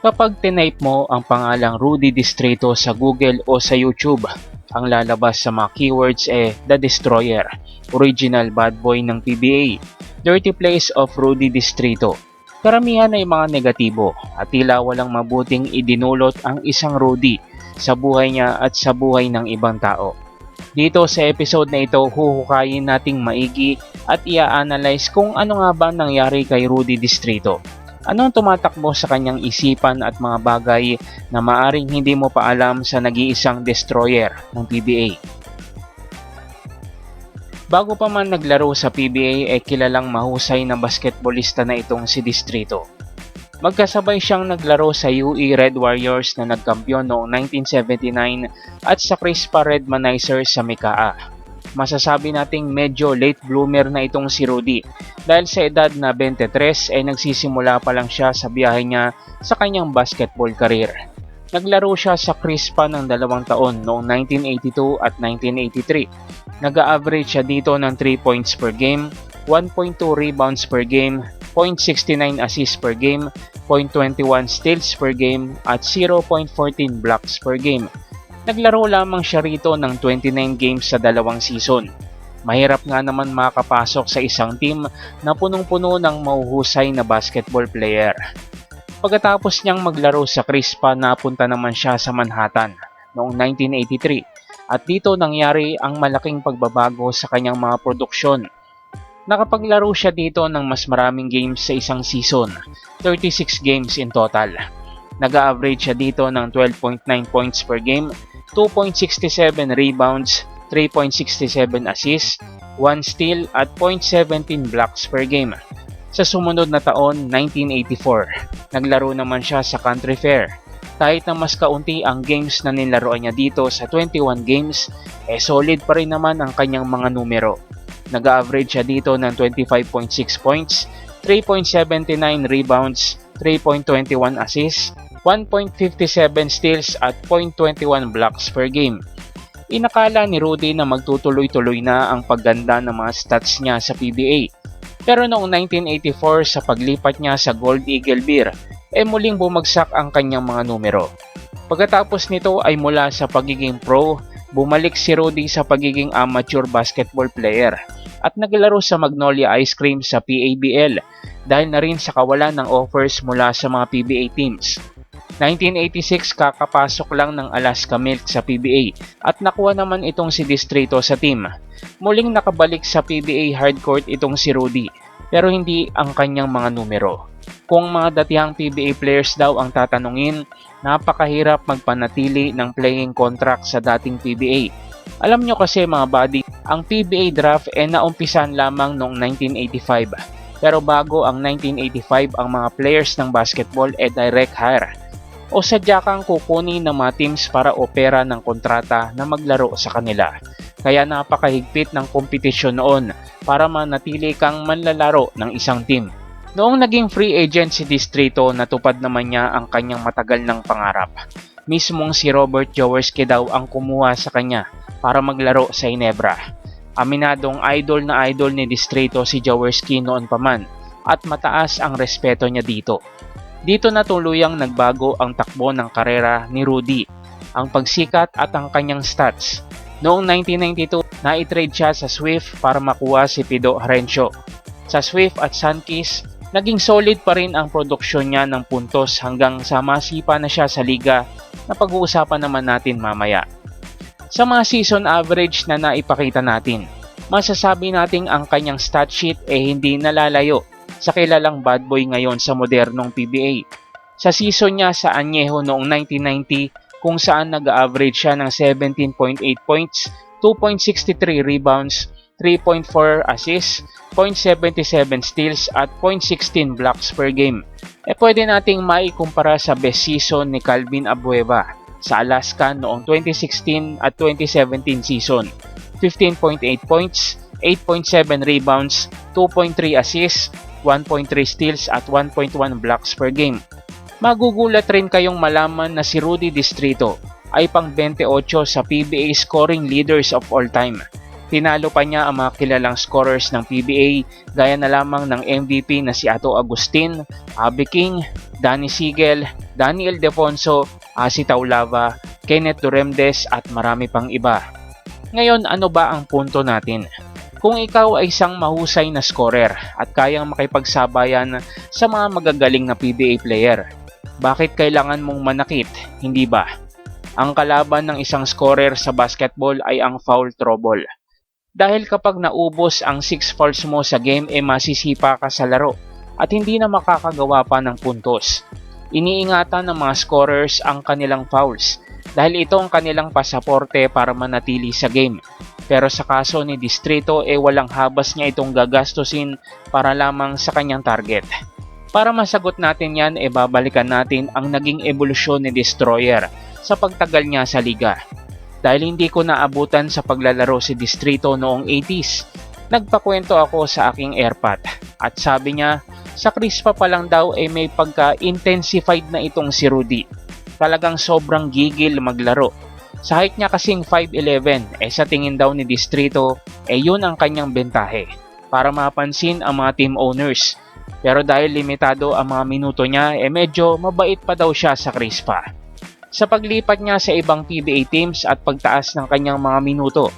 Kapag tinype mo ang pangalang Rudy Distrito sa Google o sa YouTube, ang lalabas sa mga keywords ay The Destroyer, Original Bad Boy ng PBA, Dirty Place of Rudy Distrito. Karamihan ay mga negatibo at tila walang mabuting idinulot ang isang Rudy sa buhay niya at sa buhay ng ibang tao. Dito sa episode na ito, huhukayin nating maigi at i-analyze kung ano nga ba nangyari kay Rudy Distrito ano ang tumatakbo sa kanyang isipan at mga bagay na maaring hindi mo pa alam sa nag-iisang destroyer ng PBA? Bago pa man naglaro sa PBA ay kilalang mahusay na basketballista na itong si Distrito. Magkasabay siyang naglaro sa UE Red Warriors na nagkampiyon noong 1979 at sa Crispa Red Manizers sa Mikaa masasabi nating medyo late bloomer na itong si Rudy dahil sa edad na 23 ay nagsisimula pa lang siya sa biyahe niya sa kanyang basketball career. Naglaro siya sa Crispa ng dalawang taon noong 1982 at 1983. Nag-average siya dito ng 3 points per game, 1.2 rebounds per game, 0.69 assists per game, 0.21 steals per game, at 0.14 blocks per game. Naglaro lamang siya rito ng 29 games sa dalawang season. Mahirap nga naman makapasok sa isang team na punong-puno ng mauhusay na basketball player. Pagkatapos niyang maglaro sa Crispa, napunta naman siya sa Manhattan noong 1983 at dito nangyari ang malaking pagbabago sa kanyang mga produksyon. Nakapaglaro siya dito ng mas maraming games sa isang season, 36 games in total. Nag-average siya dito ng 12.9 points per game 2.67 rebounds, 3.67 assists, 1 steal at 0.17 blocks per game. Sa sumunod na taon, 1984, naglaro naman siya sa Country Fair. Kahit na mas kaunti ang games na nilaroan niya dito sa 21 games, eh solid pa rin naman ang kanyang mga numero. Nag-average siya dito ng 25.6 points, 3.79 rebounds, 3.21 assists, 1.57 steals at 0.21 blocks per game. Inakala ni Rudy na magtutuloy-tuloy na ang pagganda ng mga stats niya sa PBA. Pero noong 1984 sa paglipat niya sa Gold Eagle Beer, eh muling bumagsak ang kanyang mga numero. Pagkatapos nito ay mula sa pagiging pro, bumalik si Rudy sa pagiging amateur basketball player at naglaro sa Magnolia Ice Cream sa PABL dahil na rin sa kawalan ng offers mula sa mga PBA teams. 1986 kakapasok lang ng Alaska Milk sa PBA at nakuha naman itong si Distrito sa team. Muling nakabalik sa PBA hardcourt itong si Rudy pero hindi ang kanyang mga numero. Kung mga datihang PBA players daw ang tatanungin, napakahirap magpanatili ng playing contract sa dating PBA. Alam nyo kasi mga buddy, ang PBA draft ay naumpisan lamang noong 1985. Pero bago ang 1985 ang mga players ng basketball ay direct hire o sadya kang kukunin ng mga teams para opera ng kontrata na maglaro sa kanila. Kaya napakahigpit ng kompetisyon noon para manatili kang manlalaro ng isang team. Noong naging free agent si Distrito, natupad naman niya ang kanyang matagal ng pangarap. Mismong si Robert Jaworski daw ang kumuha sa kanya para maglaro sa Inebra. Aminadong idol na idol ni Distrito si Jaworski noon pa man at mataas ang respeto niya dito. Dito na tuluyang nagbago ang takbo ng karera ni Rudy, ang pagsikat at ang kanyang stats. Noong 1992, na-trade siya sa Swift para makuha si Pido Harencio. Sa Swift at Sunkist, naging solid pa rin ang produksyon niya ng puntos hanggang sa masipa na siya sa liga na pag-uusapan naman natin mamaya. Sa mga season average na naipakita natin, masasabi nating ang kanyang stat sheet ay eh hindi nalalayo sa kilalang bad boy ngayon sa modernong PBA. Sa season niya sa Añejo noong 1990 kung saan nag-average siya ng 17.8 points, 2.63 rebounds, 3.4 assists, 0.77 steals at 0.16 blocks per game. E pwede nating maikumpara sa best season ni Calvin Abueva sa Alaska noong 2016 at 2017 season. 15.8 points, 8.7 rebounds, 2.3 assists, 1.3 steals at 1.1 blocks per game. Magugulat rin kayong malaman na si Rudy Distrito ay pang 28 sa PBA scoring leaders of all time. Tinalo pa niya ang mga kilalang scorers ng PBA gaya na lamang ng MVP na si Ato Agustin, Abby King, Danny Siegel, Daniel Defonso, Asi Taulava, Kenneth Duremdes at marami pang iba. Ngayon ano ba ang punto natin? Kung ikaw ay isang mahusay na scorer at kayang makipagsabayan sa mga magagaling na PBA player, bakit kailangan mong manakit, hindi ba? Ang kalaban ng isang scorer sa basketball ay ang foul trouble. Dahil kapag naubos ang 6 fouls mo sa game e eh masisipa ka sa laro at hindi na makakagawa pa ng puntos. Iniingatan ng mga scorers ang kanilang fouls dahil ito ang kanilang pasaporte para manatili sa game. Pero sa kaso ni Distrito e eh walang habas niya itong gagastusin para lamang sa kanyang target. Para masagot natin yan, e babalikan natin ang naging ebolusyon ni Destroyer sa pagtagal niya sa liga. Dahil hindi ko naabutan sa paglalaro si Distrito noong 80s, nagpakwento ako sa aking airpot at sabi niya sa Crispa pa lang daw ay eh may pagka-intensified na itong si Rudy. Talagang sobrang gigil maglaro sa height niya kasing 5'11, eh sa tingin daw ni Distrito, eh yun ang kanyang bentahe para mapansin ang mga team owners. Pero dahil limitado ang mga minuto niya, eh medyo mabait pa daw siya sa Crispa. Sa paglipat niya sa ibang PBA teams at pagtaas ng kanyang mga minuto,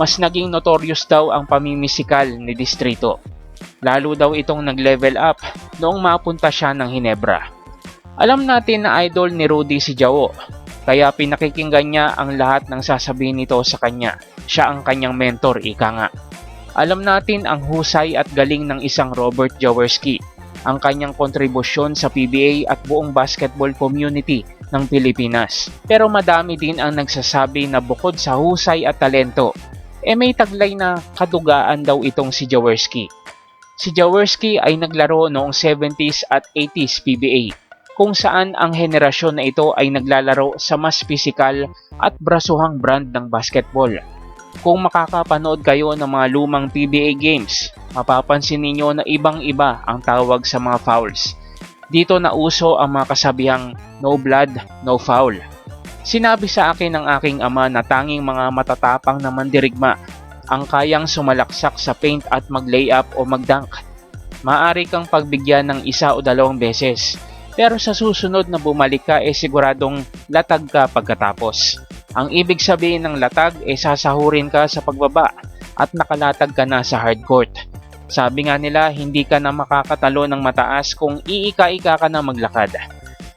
mas naging notorious daw ang pamimisikal ni Distrito. Lalo daw itong nag-level up noong mapunta siya ng Hinebra. Alam natin na idol ni Rudy si Jao kaya pinakikinggan niya ang lahat ng sasabihin nito sa kanya. Siya ang kanyang mentor, ika nga. Alam natin ang husay at galing ng isang Robert Jaworski, ang kanyang kontribusyon sa PBA at buong basketball community ng Pilipinas. Pero madami din ang nagsasabi na bukod sa husay at talento, eh may taglay na kadugaan daw itong si Jaworski. Si Jaworski ay naglaro noong 70s at 80s PBA kung saan ang henerasyon na ito ay naglalaro sa mas pisikal at brasuhang brand ng basketball. Kung makakapanood kayo ng mga lumang PBA games, mapapansin ninyo na ibang-iba ang tawag sa mga fouls. Dito na uso ang mga kasabihang no blood, no foul. Sinabi sa akin ng aking ama na tanging mga matatapang na mandirigma ang kayang sumalaksak sa paint at mag-layup o mag-dunk. Maari kang pagbigyan ng isa o dalawang beses pero sa susunod na bumalik ka eh siguradong latag ka pagkatapos. Ang ibig sabihin ng latag eh sasahurin ka sa pagbaba at nakalatag ka na sa hardcourt. Sabi nga nila hindi ka na makakatalo ng mataas kung iika-ika ka na maglakad.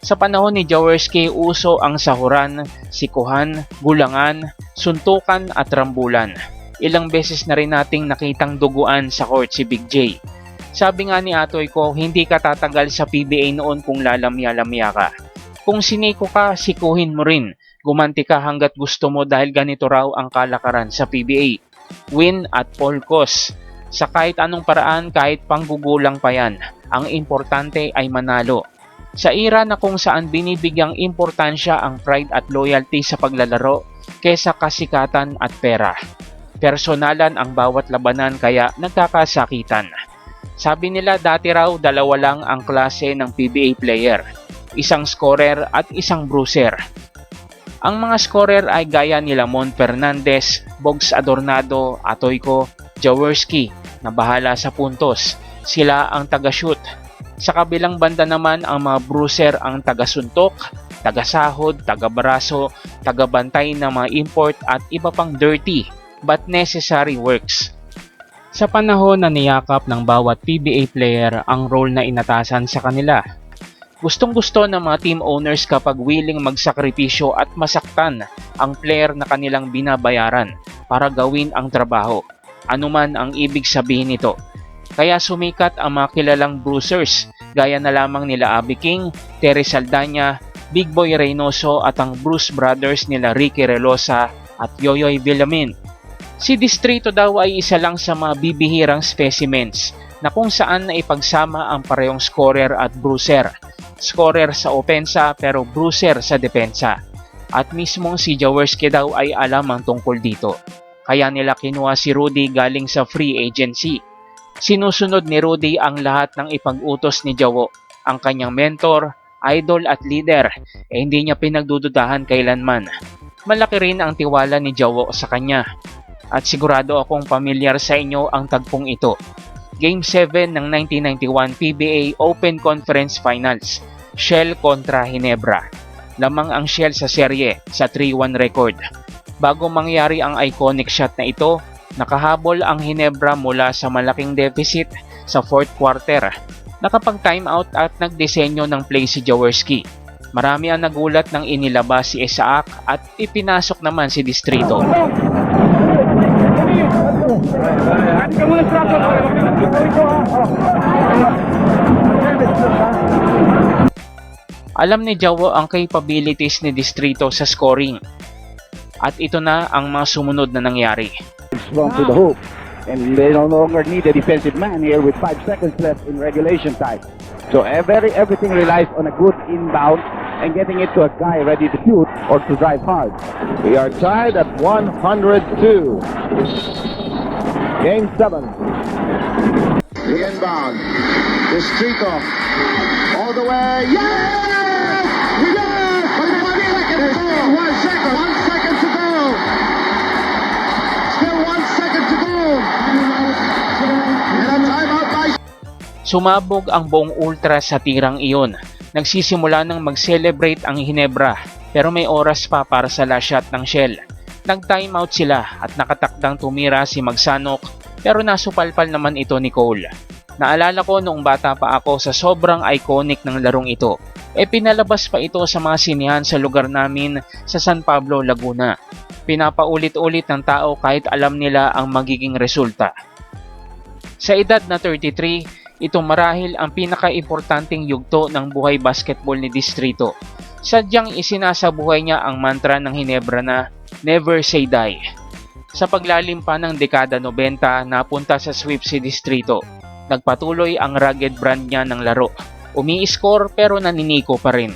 Sa panahon ni Jaworski, uso ang sahuran, sikuhan, gulangan, suntukan at rambulan. Ilang beses na rin nating nakitang duguan sa court si Big J sabi nga ni Atoy ko, hindi ka tatagal sa PBA noon kung lalamya-lamya ka. Kung siniko ka, sikuhin mo rin. Gumanti ka hanggat gusto mo dahil ganito raw ang kalakaran sa PBA. Win at polkos. Sa kahit anong paraan, kahit panggugulang pa yan, ang importante ay manalo. Sa era na kung saan binibigyang importansya ang pride at loyalty sa paglalaro kesa kasikatan at pera. Personalan ang bawat labanan kaya nagkakasakitan. Sabi nila dati raw dalawa lang ang klase ng PBA player, isang scorer at isang bruiser. Ang mga scorer ay gaya nila Mon Fernandez, Bogs Adornado, Atoyko, Jaworski na bahala sa puntos. Sila ang taga-shoot. Sa kabilang banda naman ang mga bruiser ang taga-suntok, taga-sahod, taga-baraso, taga-bantay ng mga import at iba pang dirty but necessary works sa panahon na niyakap ng bawat PBA player ang role na inatasan sa kanila. Gustong gusto ng mga team owners kapag willing magsakripisyo at masaktan ang player na kanilang binabayaran para gawin ang trabaho, anuman ang ibig sabihin nito. Kaya sumikat ang mga kilalang bruisers gaya na lamang nila Abby King, Terry Saldana, Big Boy Reynoso at ang Bruce Brothers nila Ricky Relosa at Yoyoy Villamin Si Distrito daw ay isa lang sa mga bibihirang specimens na kung saan na ipagsama ang parehong scorer at bruiser. Scorer sa opensa pero bruiser sa depensa. At mismong si Jaworski daw ay alam ang tungkol dito. Kaya nila kinuha si Rudy galing sa free agency. Sinusunod ni Rudy ang lahat ng ipag-utos ni Jawo, ang kanyang mentor, idol at leader, eh hindi niya pinagdududahan kailanman. Malaki rin ang tiwala ni Jawo sa kanya at sigurado akong pamilyar sa inyo ang tagpong ito. Game 7 ng 1991 PBA Open Conference Finals. Shell kontra Hinebra. Lamang ang Shell sa serye sa 3-1 record. Bago mangyari ang iconic shot na ito, nakahabol ang Hinebra mula sa malaking deficit sa fourth quarter. Nakapag timeout at nagdisenyo ng play si Jaworski. Marami ang nagulat nang inilabas si Isaac at ipinasok naman si Distrito. Alam ni Jawo ang capabilities ni Distrito sa scoring. At ito na ang mga sumunod na nangyari. strong to the hoop. And they no longer need a defensive man here with five seconds left in regulation time. So every, everything relies on a good inbound and getting it to a guy ready to shoot or to drive hard. We are tied at 102. Game 7. The inbound. Distrito. All the way. Yes! Yes! There's still one second. One second to go. Still one second to go. And a timeout by Sumabog ang buong ultra sa tirang iyon. Nagsisimula ng mag-celebrate ang Hinebra pero may oras pa para sa last shot ng Shell. Nag-timeout sila at nakatakdang tumira si Magsanok pero nasupalpal naman ito ni Cole. Naalala ko noong bata pa ako sa sobrang iconic ng larong ito. E pinalabas pa ito sa mga sinihan sa lugar namin sa San Pablo, Laguna. Pinapaulit-ulit ng tao kahit alam nila ang magiging resulta. Sa edad na 33, ito marahil ang pinaka-importanting yugto ng buhay basketball ni Distrito. Sadyang isinasabuhay niya ang mantra ng Hinebra na Never Say Die. Sa paglalim pa ng dekada 90, napunta sa sweep si Distrito. Nagpatuloy ang rugged brand niya ng laro. Umi-score pero naniniko pa rin.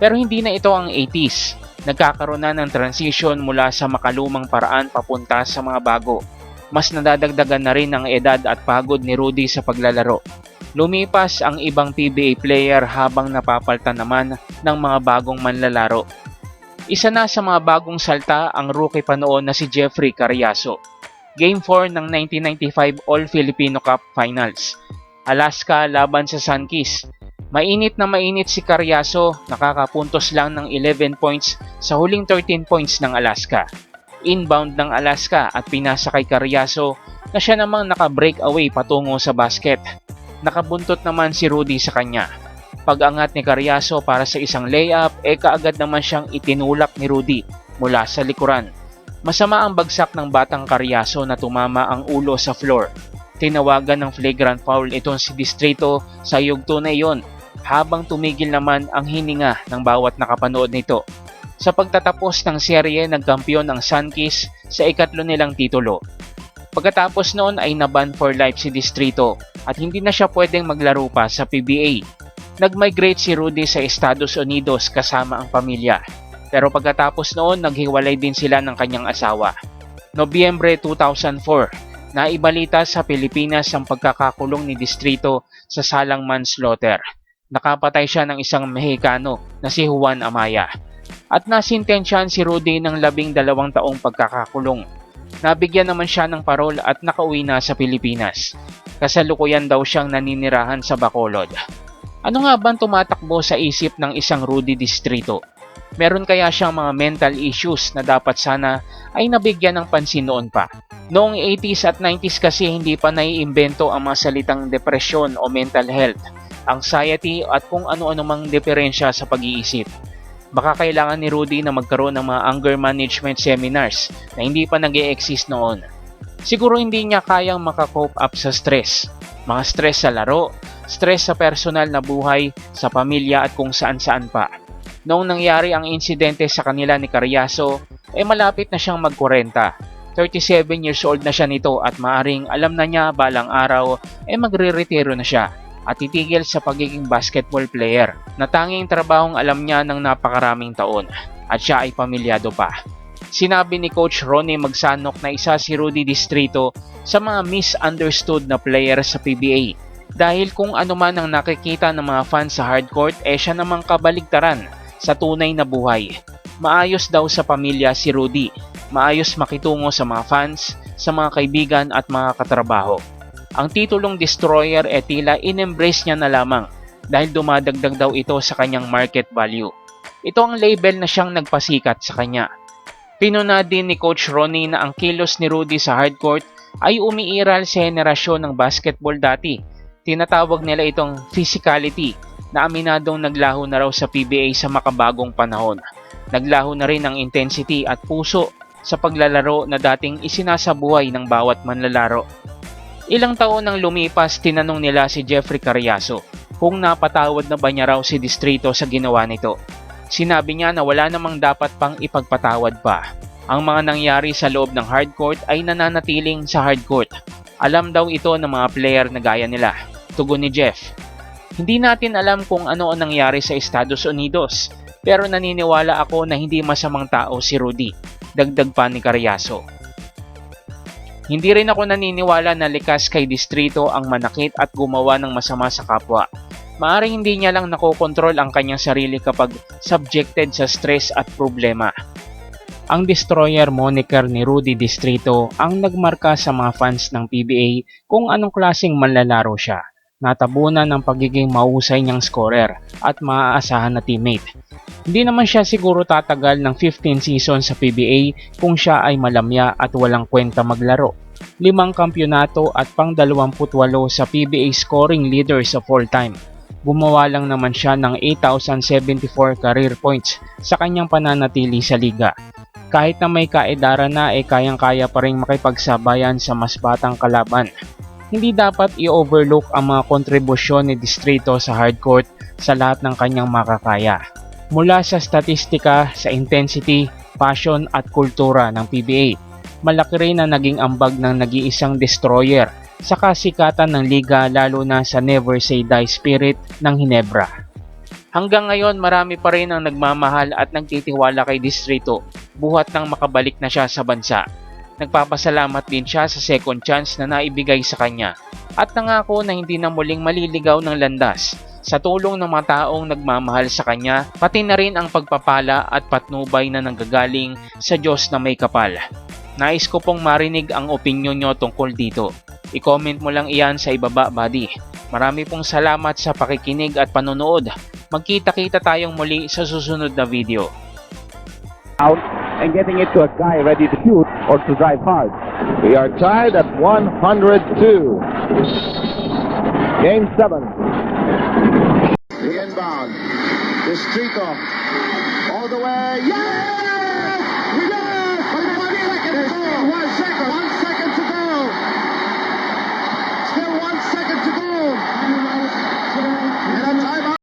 Pero hindi na ito ang 80s. Nagkakaroon na ng transition mula sa makalumang paraan papunta sa mga bago mas nadadagdagan na rin ang edad at pagod ni Rudy sa paglalaro. Lumipas ang ibang PBA player habang napapalta naman ng mga bagong manlalaro. Isa na sa mga bagong salta ang rookie pa noon na si Jeffrey Cariaso. Game 4 ng 1995 All-Filipino Cup Finals. Alaska laban sa Sunkist. Mainit na mainit si Cariaso, nakakapuntos lang ng 11 points sa huling 13 points ng Alaska inbound ng Alaska at pinasa kay Cariaso na siya namang naka-breakaway patungo sa basket. Nakabuntot naman si Rudy sa kanya. Pag-angat ni Cariaso para sa isang layup, e kaagad naman siyang itinulak ni Rudy mula sa likuran. Masama ang bagsak ng batang Cariaso na tumama ang ulo sa floor. Tinawagan ng flagrant foul itong si Distrito sa yugto na iyon habang tumigil naman ang hininga ng bawat nakapanood nito. Sa pagtatapos ng serye, nagkampiyon ang Sunkist sa ikatlo nilang titulo. Pagkatapos noon ay naban for life si Distrito at hindi na siya pwedeng maglaro pa sa PBA. Nag-migrate si Rudy sa Estados Unidos kasama ang pamilya. Pero pagkatapos noon, naghiwalay din sila ng kanyang asawa. Nobyembre 2004, naibalita sa Pilipinas ang pagkakakulong ni Distrito sa salang manslaughter. Nakapatay siya ng isang Mexicano na si Juan Amaya at nasintensyahan si Rudy ng labing dalawang taong pagkakakulong. Nabigyan naman siya ng parol at nakauwi na sa Pilipinas. Kasalukuyan daw siyang naninirahan sa Bacolod. Ano nga bang tumatakbo sa isip ng isang Rudy Distrito? Meron kaya siyang mga mental issues na dapat sana ay nabigyan ng pansin noon pa. Noong 80s at 90s kasi hindi pa naiimbento ang mga salitang depresyon o mental health, anxiety at kung ano-ano mang diferensya sa pag-iisip baka kailangan ni Rudy na magkaroon ng mga anger management seminars na hindi pa nag exist noon. Siguro hindi niya kayang makakope up sa stress. Mga stress sa laro, stress sa personal na buhay, sa pamilya at kung saan-saan pa. Noong nangyari ang insidente sa kanila ni Cariaso, eh malapit na siyang mag-40. 37 years old na siya nito at maaring alam na niya balang araw eh magre-retiro na siya at titigil sa pagiging basketball player na tanging trabahong alam niya ng napakaraming taon at siya ay pamilyado pa. Sinabi ni Coach Ronnie Magsanok na isa si Rudy Distrito sa mga misunderstood na player sa PBA dahil kung ano man ang nakikita ng mga fans sa hardcourt eh siya namang kabaligtaran sa tunay na buhay. Maayos daw sa pamilya si Rudy, maayos makitungo sa mga fans, sa mga kaibigan at mga katrabaho. Ang titulong destroyer e tila in-embrace niya na lamang dahil dumadagdag daw ito sa kanyang market value. Ito ang label na siyang nagpasikat sa kanya. Pinuna din ni Coach Ronnie na ang kilos ni Rudy sa hardcourt ay umiiral sa henerasyon ng basketball dati. Tinatawag nila itong physicality na aminadong naglaho na raw sa PBA sa makabagong panahon. Naglaho na rin ang intensity at puso sa paglalaro na dating isinasabuhay ng bawat manlalaro. Ilang taon nang lumipas, tinanong nila si Jeffrey Carriaso kung napatawad na ba niya raw si Distrito sa ginawa nito. Sinabi niya na wala namang dapat pang ipagpatawad pa. Ang mga nangyari sa loob ng hardcourt ay nananatiling sa hardcourt. Alam daw ito ng mga player na gaya nila. Tugon ni Jeff. Hindi natin alam kung ano ang nangyari sa Estados Unidos, pero naniniwala ako na hindi masamang tao si Rudy. Dagdag pa ni Carriaso. Hindi rin ako naniniwala na likas kay Distrito ang manakit at gumawa ng masama sa kapwa. Maaring hindi niya lang nakokontrol ang kanyang sarili kapag subjected sa stress at problema. Ang destroyer moniker ni Rudy Distrito ang nagmarka sa mga fans ng PBA kung anong klaseng manlalaro siya. Natabunan ng pagiging mahusay niyang scorer at maaasahan na teammate. Hindi naman siya siguro tatagal ng 15 seasons sa PBA kung siya ay malamya at walang kwenta maglaro. Limang kampyonato at pang 28 sa PBA scoring leaders of all time. Gumawa lang naman siya ng 8,074 career points sa kanyang pananatili sa liga. Kahit na may kaedaran na ay kayang-kaya pa rin makipagsabayan sa mas batang kalaban. Hindi dapat i-overlook ang mga kontribusyon ni Distrito sa hardcourt sa lahat ng kanyang makakaya. Mula sa statistika, sa intensity, passion at kultura ng PBA, malaki rin na naging ambag ng nag-iisang destroyer sa kasikatan ng liga lalo na sa never say die spirit ng Hinebra. Hanggang ngayon marami pa rin ang nagmamahal at nagtitiwala kay Distrito buhat nang makabalik na siya sa bansa. Nagpapasalamat din siya sa second chance na naibigay sa kanya at nangako na hindi na muling maliligaw ng landas sa tulong ng mga taong nagmamahal sa kanya pati na rin ang pagpapala at patnubay na nanggagaling sa Diyos na may kapal. Nais ko pong marinig ang opinyon nyo tungkol dito. I-comment mo lang iyan sa ibaba, buddy. Marami pong salamat sa pakikinig at panonood. Magkita-kita tayong muli sa susunod na video. Out and getting it to a guy ready to shoot or to drive hard. We are tied at 102. Game 7. The inbound. Distrito. All the way. Yes! Yes! There's still one second. One second to go. Still one second to go. And a timeout.